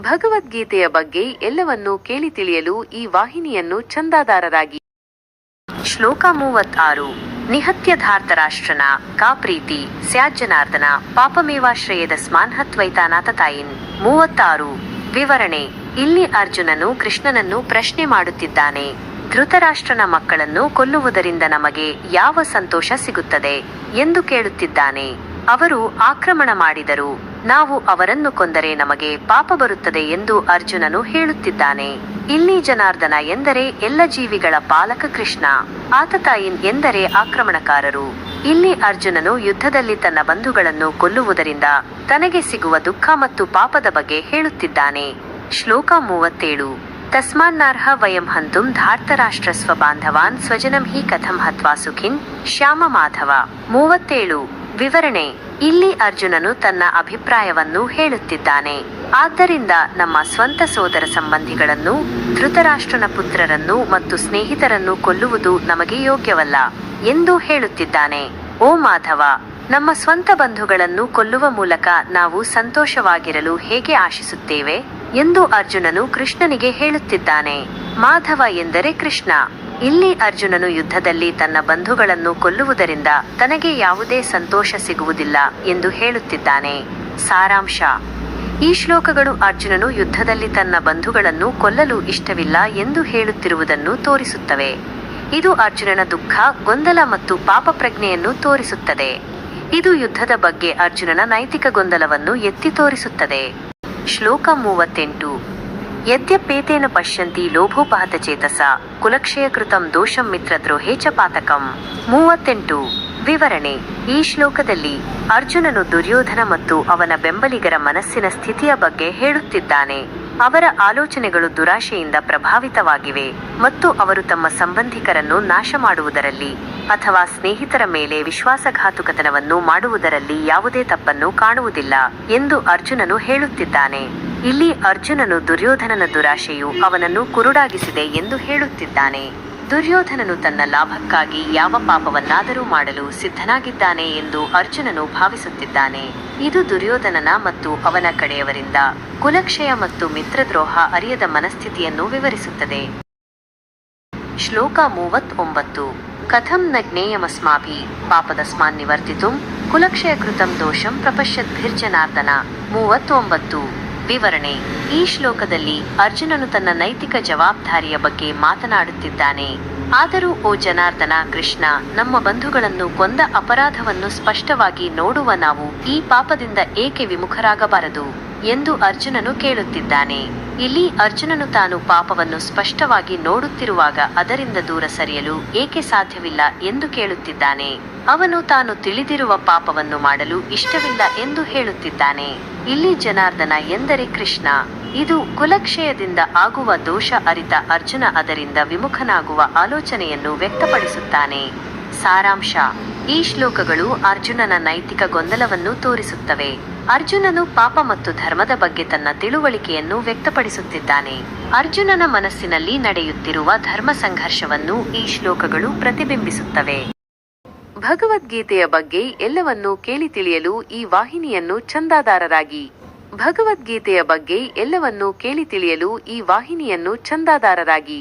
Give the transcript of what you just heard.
ಭಗವದ್ಗೀತೆಯ ಬಗ್ಗೆ ಎಲ್ಲವನ್ನೂ ಕೇಳಿ ತಿಳಿಯಲು ಈ ವಾಹಿನಿಯನ್ನು ಚಂದಾದಾರರಾಗಿ ಶ್ಲೋಕ ಮೂವತ್ತಾರು. ನಿಹತ್ಯಧಾರ್ತರಾಷ್ಟ್ರನ ಕಾ ಪ್ರೀತಿ, ಸ್ಯಾಜ್ಜನಾರ್ದನ ಪಾಪಮೇವಾಶ್ರಯದ ಸ್ಮಾನ್ಹತ್ವೈತಾನಾಥ ತಾಯಿನ್. ಮೂವತ್ತಾರು. ವಿವರಣೆ. ಇಲ್ಲಿ ಅರ್ಜುನನು ಕೃಷ್ಣನನ್ನು ಪ್ರಶ್ನೆ ಮಾಡುತ್ತಿದ್ದಾನೆ. ಧೃತರಾಷ್ಟ್ರನ ಮಕ್ಕಳನ್ನು ಕೊಲ್ಲುವುದರಿಂದ ನಮಗೆ ಯಾವ ಸಂತೋಷ ಸಿಗುತ್ತದೆ? ಎಂದು ಕೇಳುತ್ತಿದ್ದಾನೆ. ಅವರು ಆಕ್ರಮಣ ಮಾಡಿದರು. ನಾವು ಅವರನ್ನು ಕೊಂದರೆ ನಮಗೆ ಪಾಪ ಬರುತ್ತದೆ ಎಂದು ಅರ್ಜುನನು ಹೇಳುತ್ತಿದ್ದಾನೆ. ಇಲ್ಲಿ ಜನಾರ್ದನ ಎಂದರೆ ಎಲ್ಲ ಜೀವಿಗಳ ಪಾಲಕ ಕೃಷ್ಣ ಆತತಾಯಿನ್ ಎಂದರೆ ಆಕ್ರಮಣಕಾರರು. ಇಲ್ಲಿ ಅರ್ಜುನನು ಯುದ್ಧದಲ್ಲಿ ತನ್ನ ಬಂಧುಗಳನ್ನು ಕೊಲ್ಲುವುದರಿಂದ ತನಗೆ ಸಿಗುವ ದುಃಖ ಮತ್ತು ಪಾಪದ ಬಗ್ಗೆ ಹೇಳುತ್ತಿದ್ದಾನೆ. ಶ್ಲೋಕ ಮೂವತ್ತೇಳು. ತಸ್ಮಾನ್ನಾರ್ಹ ವಯಂ ಹಂತುಂ ಧಾರ್ತರಾಷ್ಟ್ರ ಸ್ವಬಾಂಧವಾನ್ ಸ್ವಜನಂ ಹಿ ಕಥಂ ಹತ್ವಾ ಸುಖಿನ್ ಶ್ಯಾಮ ಮಾಧವ. ಮೂವತ್ತೇಳು. ವಿವರಣೆ. ಇಲ್ಲಿ ಅರ್ಜುನನು ತನ್ನ ಅಭಿಪ್ರಾಯವನ್ನು ಹೇಳುತ್ತಿದ್ದಾನೆ. ಆದ್ದರಿಂದ ನಮ್ಮ ಸ್ವಂತ ಸೋದರ ಸಂಬಂಧಿಗಳನ್ನು, ಧೃತರಾಷ್ಟ್ರನ ಪುತ್ರರನ್ನು ಮತ್ತು ಸ್ನೇಹಿತರನ್ನು ಕೊಲ್ಲುವುದು ನಮಗೆ ಯೋಗ್ಯವಲ್ಲ ಎಂದು ಹೇಳುತ್ತಿದ್ದಾನೆ. ಓ ಮಾಧವ, ನಮ್ಮ ಸ್ವಂತ ಬಂಧುಗಳನ್ನು ಕೊಲ್ಲುವ ಮೂಲಕ ನಾವು ಸಂತೋಷವಾಗಿರಲು ಹೇಗೆ ಆಶಿಸುತ್ತೇವೆ? ಎಂದು ಅರ್ಜುನನು ಕೃಷ್ಣನಿಗೆ ಹೇಳುತ್ತಿದ್ದಾನೆ. ಮಾಧವ ಎಂದರೆ ಕೃಷ್ಣ. ಇಲ್ಲಿ ಅರ್ಜುನನು ಯುದ್ಧದಲ್ಲಿ ತನ್ನ ಬಂಧುಗಳನ್ನು ಕೊಲ್ಲುವುದರಿಂದ ತನಗೆ ಯಾವುದೇ ಸಂತೋಷ ಸಿಗುವುದಿಲ್ಲ ಎಂದು ಹೇಳುತ್ತಿದ್ದಾನೆ. ಸಾರಾಂಶ. ಈ ಶ್ಲೋಕಗಳು ಅರ್ಜುನನು ಯುದ್ಧದಲ್ಲಿ ತನ್ನ ಬಂಧುಗಳನ್ನು ಕೊಲ್ಲಲು ಇಷ್ಟವಿಲ್ಲ ಎಂದು ಹೇಳುತ್ತಿರುವುದನ್ನು ತೋರಿಸುತ್ತವೆ. ಇದು ಅರ್ಜುನನ ದುಃಖ, ಗೊಂದಲ ಮತ್ತು ಪಾಪ ಪ್ರಜ್ಞೆಯನ್ನು ತೋರಿಸುತ್ತದೆ. ಇದು ಯುದ್ಧದ ಬಗ್ಗೆ ಅರ್ಜುನನ ನೈತಿಕ ಗೊಂದಲವನ್ನು ಎತ್ತಿ ತೋರಿಸುತ್ತದೆ. ಶ್ಲೋಕ ಮೂವತ್ತೆಂಟು. ಪಶ್ಯಂತಿ ಲೋಭೋಪಹತ ಚೇತಸ ಕುಲಕ್ಷಯ ಕೃತಂ ದೋಷಂ ಮಿತ್ರದ್ರೋಹೇ ಚ ಪಾತಕಂ. ಮೂವತ್ತೆಂಟು, ವಿವರಣೆ. ಈ ಶ್ಲೋಕದಲ್ಲಿ ಅರ್ಜುನನು ದುರ್ಯೋಧನ ಮತ್ತು ಅವನ ಬೆಂಬಲಿಗರ ಮನಸ್ಸಿನ ಸ್ಥಿತಿಯ ಬಗ್ಗೆ ಹೇಳುತ್ತಿದ್ದಾನೆ. ಅವರ ಆಲೋಚನೆಗಳು ದುರಾಶೆಯಿಂದ ಪ್ರಭಾವಿತವಾಗಿವೆ ಮತ್ತು ಅವರು ತಮ್ಮ ಸಂಬಂಧಿಕರನ್ನು ನಾಶ ಮಾಡುವುದರಲ್ಲಿ ಅಥವಾ ಸ್ನೇಹಿತರ ಮೇಲೆ ವಿಶ್ವಾಸಘಾತುಕತನವನ್ನು ಮಾಡುವುದರಲ್ಲಿ ಯಾವುದೇ ತಪ್ಪನ್ನು ಕಾಣುವುದಿಲ್ಲ ಎಂದು ಅರ್ಜುನನು ಹೇಳುತ್ತಿದ್ದಾನೆ. ಇಲ್ಲಿ ಅರ್ಜುನನು ದುರ್ಯೋಧನನ ದುರಾಶೆಯು ಅವನನ್ನು ಕುರುಡಾಗಿಸಿದೆ ಎಂದು ಹೇಳುತ್ತಿದ್ದಾನೆ. ದುರ್ಯೋಧನನು ತನ್ನ ಲಾಭಕ್ಕಾಗಿ ಯಾವ ಪಾಪವನ್ನಾದರೂ ಮಾಡಲು ಸಿದ್ಧನಾಗಿದ್ದಾನೆ ಎಂದು ಅರ್ಜುನನು ಭಾವಿಸುತ್ತಿದ್ದಾನೆ. ಇದು ದುರ್ಯೋಧನನ ಮತ್ತು ಅವನ ಕಡೆಯವರಿಂದ ಕುಲಕ್ಷಯ ಮತ್ತು ಮಿತ್ರದ್ರೋಹ ಅರಿಯದ ಮನಸ್ಥಿತಿಯನ್ನು ವಿವರಿಸುತ್ತದೆ. ಶ್ಲೋಕ ಮೂವತ್ತೊಂಬತ್ತು. ಕಥಂ ನ ಜ್ಞೇಯಮಸ್ಮಾಭಿ. ಪಾಪದಸ್ಮಾನ್ ನಿವರ್ತಿತುಂ. ಕುಲಕ್ಷಯ ಕೃತಂ ದೋಷಂ ಪ್ರಪಶ್ಯದ್ಭಿರ್ಜನಾರ್ದನ ಮೂವತ್ತೊಂಬತ್ತು. ವಿವರಣೆ. ಈ ಶ್ಲೋಕದಲ್ಲಿ ಅರ್ಜುನನು ತನ್ನ ನೈತಿಕ ಜವಾಬ್ದಾರಿಯ ಬಗ್ಗೆ ಮಾತನಾಡುತ್ತಿದ್ದಾನೆ. ಆದರೂ ಓ ಜನಾರ್ದನ ಕೃಷ್ಣ, ನಮ್ಮ ಬಂಧುಗಳನ್ನು ಕೊಂದ ಅಪರಾಧವನ್ನು ಸ್ಪಷ್ಟವಾಗಿ ನೋಡುವ ನಾವು ಈ ಪಾಪದಿಂದ ಏಕೆ ವಿಮುಖರಾಗಬಾರದು? ಎಂದು ಅರ್ಜುನನು ಕೇಳುತ್ತಿದ್ದಾನೆ. ಇಲ್ಲಿ ಅರ್ಜುನನು ತಾನು ಪಾಪವನ್ನು ಸ್ಪಷ್ಟವಾಗಿ ನೋಡುತ್ತಿರುವಾಗ ಅದರಿಂದ ದೂರ ಸರಿಯಲು ಏಕೆ ಸಾಧ್ಯವಿಲ್ಲ ಎಂದು ಕೇಳುತ್ತಿದ್ದಾನೆ. ಅವನು ತಾನು ತಿಳಿದಿರುವ ಪಾಪವನ್ನು ಮಾಡಲು ಇಷ್ಟವಿಲ್ಲ ಎಂದು ಹೇಳುತ್ತಿದ್ದಾನೆ. ಇಲ್ಲಿ ಜನಾರ್ದನ ಎಂದರೆ ಕೃಷ್ಣ. ಇದು ಕುಲಕ್ಷಯದಿಂದ ಆಗುವ ದೋಷ ಅರಿತ ಅರ್ಜುನ ಅದರಿಂದ ವಿಮುಖನಾಗುವ ಆಲೋಚನೆಯನ್ನು ವ್ಯಕ್ತಪಡಿಸುತ್ತಾನೆ. ಸಾರಾಂಶ. ಈ ಶ್ಲೋಕಗಳು ಅರ್ಜುನನ ನೈತಿಕ ಗೊಂದಲವನ್ನು ತೋರಿಸುತ್ತವೆ. ಅರ್ಜುನನು ಪಾಪ ಮತ್ತು ಧರ್ಮದ ಬಗ್ಗೆ ತನ್ನ ತಿಳುವಳಿಕೆಯನ್ನು ವ್ಯಕ್ತಪಡಿಸುತ್ತಿದ್ದಾನೆ. ಅರ್ಜುನನ ಮನಸ್ಸಿನಲ್ಲಿ ನಡೆಯುತ್ತಿರುವ ಧರ್ಮ ಸಂಘರ್ಷವನ್ನು ಈ ಶ್ಲೋಕಗಳು ಪ್ರತಿಬಿಂಬಿಸುತ್ತವೆ. ಭಗವದ್ಗೀತೆಯ ಬಗ್ಗೆ ಎಲ್ಲವನ್ನೂ ಕೇಳಿ ತಿಳಿಯಲು ಈ ವಾಹಿನಿಯನ್ನು ಚಂದಾದಾರರಾಗಿ ಭಗವದ್ಗೀತೆಯ ಬಗ್ಗೆ ಎಲ್ಲವನ್ನೂ ಕೇಳಿ ತಿಳಿಯಲು ಈ ವಾಹಿನಿಯನ್ನು ಚಂದಾದಾರರಾಗಿ